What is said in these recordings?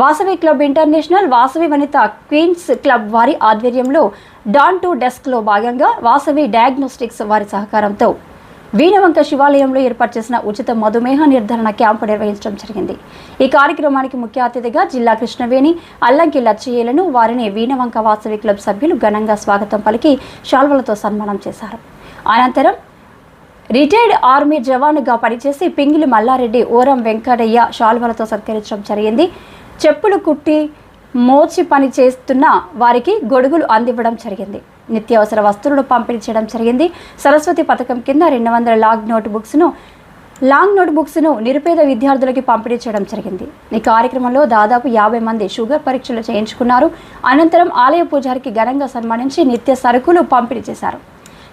Vasavi club international Vasavi Vanitha queens club వారి ఆధ్వర్యంలో don to డెస్క్లో భాగంగా వాసవి డయాగ్నోస్టిక్స్ వారి సహకారంతో వీణవంక శివాలయంలో ఏర్పాటు చేసిన ఉచిత మధుమేహ నిర్ధారణ క్యాంపు నిర్వహించడం జరిగింది. ఈ కార్యక్రమానికి ముఖ్య అతిథిగా జిల్లా కృష్ణవేణి అల్లంకి లచ్చయ్యలను వారిని వీణవంక వాసవి క్లబ్ సభ్యులు ఘనంగా స్వాగతం పలికి శాల్వలతో సన్మానం చేశారు. అనంతరం రిటైర్డ్ ఆర్మీ జవానుగా పనిచేసి పింగిలి మల్లారెడ్డి ఓరం వెంకటయ్య శాల్వలతో సత్కరించడం జరిగింది. చెప్పులు కుట్టి మోచి పని చేస్తున్న వారికి గొడుగులు అందివ్వడం జరిగింది. నిత్యావసర వస్తువులను పంపిణీ చేయడం జరిగింది. సరస్వతి పథకం కింద రెండు వందల లాగ్ నోట్ బుక్స్ను లాంగ్ నోట్ బుక్స్ను నిరుపేద విద్యార్థులకి పంపిణీ చేయడం జరిగింది. ఈ కార్యక్రమంలో దాదాపు యాభై మంది షుగర్ పరీక్షలు చేయించుకున్నారు. అనంతరం ఆలయ పూజారికి ఘనంగా సన్మానించి నిత్య సరుకులు పంపిణీ చేశారు.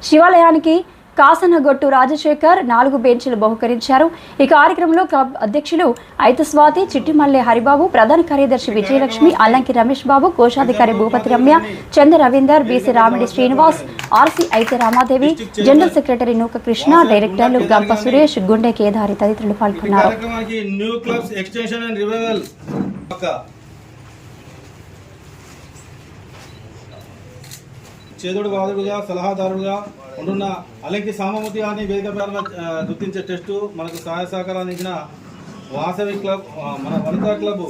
శివాలయానికి కాసనగొట్టు రాజశేఖర్ నాలుగు బెంచ్లు బహుకరించారు. ఈ కార్యక్రమంలో క్లబ్ అధ్యక్షులు ఐత స్వాతి చిట్టిమల్లె హరిబాబు ప్రధాన కార్యదర్శి విజయలక్ష్మి అల్లంకి రమేష్ బాబు కోశాధికారి భూపతి రమ్య చంద్ర రవీందర్ బీసీ రామిడి శ్రీనివాస్ ఆర్సీ ఐతే రామాదేవి జనరల్ సెక్రటరీ నూక కృష్ణ డైరెక్టర్లు గంప సురేష్ గుండె కేదారి తదితరులు పాల్గొన్నారు. చేదుడు వాదుడుగా సలహాదారుడుగా ఉంటున్న అలంకి సామమూర్తి గారిని వేదిక గుర్తించే టెస్టు మనకు సహాయ సహకారాలు అందించిన వాసవి క్లబ్ మన వనితా క్లబ్.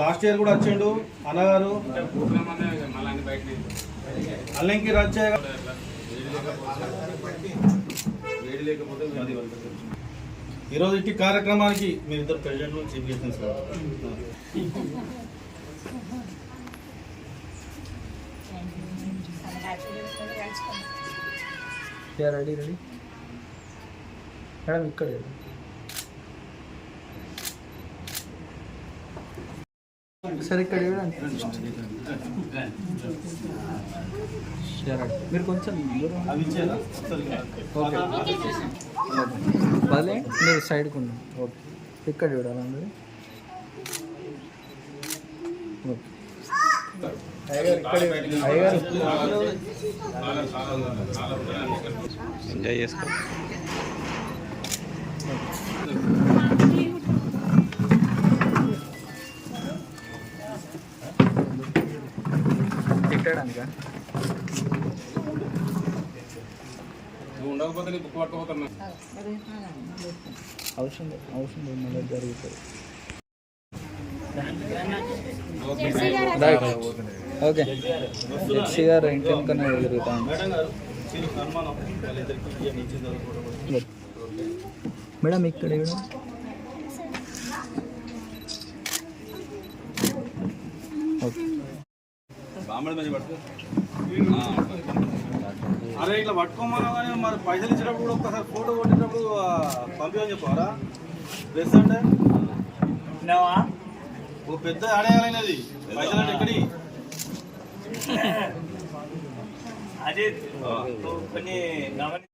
లాస్ట్ ఇయర్ కూడా వచ్చిండు అన్నగారు. అల్లంకి రాజ్య ఈరోజు ఇట్టి కార్యక్రమానికి మీరిద్దరు president chief guest sir ready ready madam ఇక్కడ సరే ఇక్కడ మీరు కొంచెం. ఓకే బదిలే మీరు సైడ్కి ఉండండి. ఓకే ఇక్కడ చూడాలి అందరూ ఓకే అయ్యగారు ఇక్కడ అయ్యగారు ఎంజాయ్ చేసుకో తిట్టడానికా అవసరం అవసరం లేదు మళ్ళీ జరుగుతుంది ఓకే. జెర్సీ గారు ఇచ్చిన తర్వాత కూడా. మేడం ఇక్కడ ఓకే అరే ఇట్లా పట్టుకోమన్నా కానీ మరి పైసలు ఇచ్చేటప్పుడు కూడా ఒక్కసారి ఫోటో కొట్టేటప్పుడు ఆ, పంపించమని చెప్పారా? ప్లస్ అంటే? ఒక పెద్ద ఆడేయాలనేది పైసలు అంటే ఎక్కడి అదే కొన్ని గమని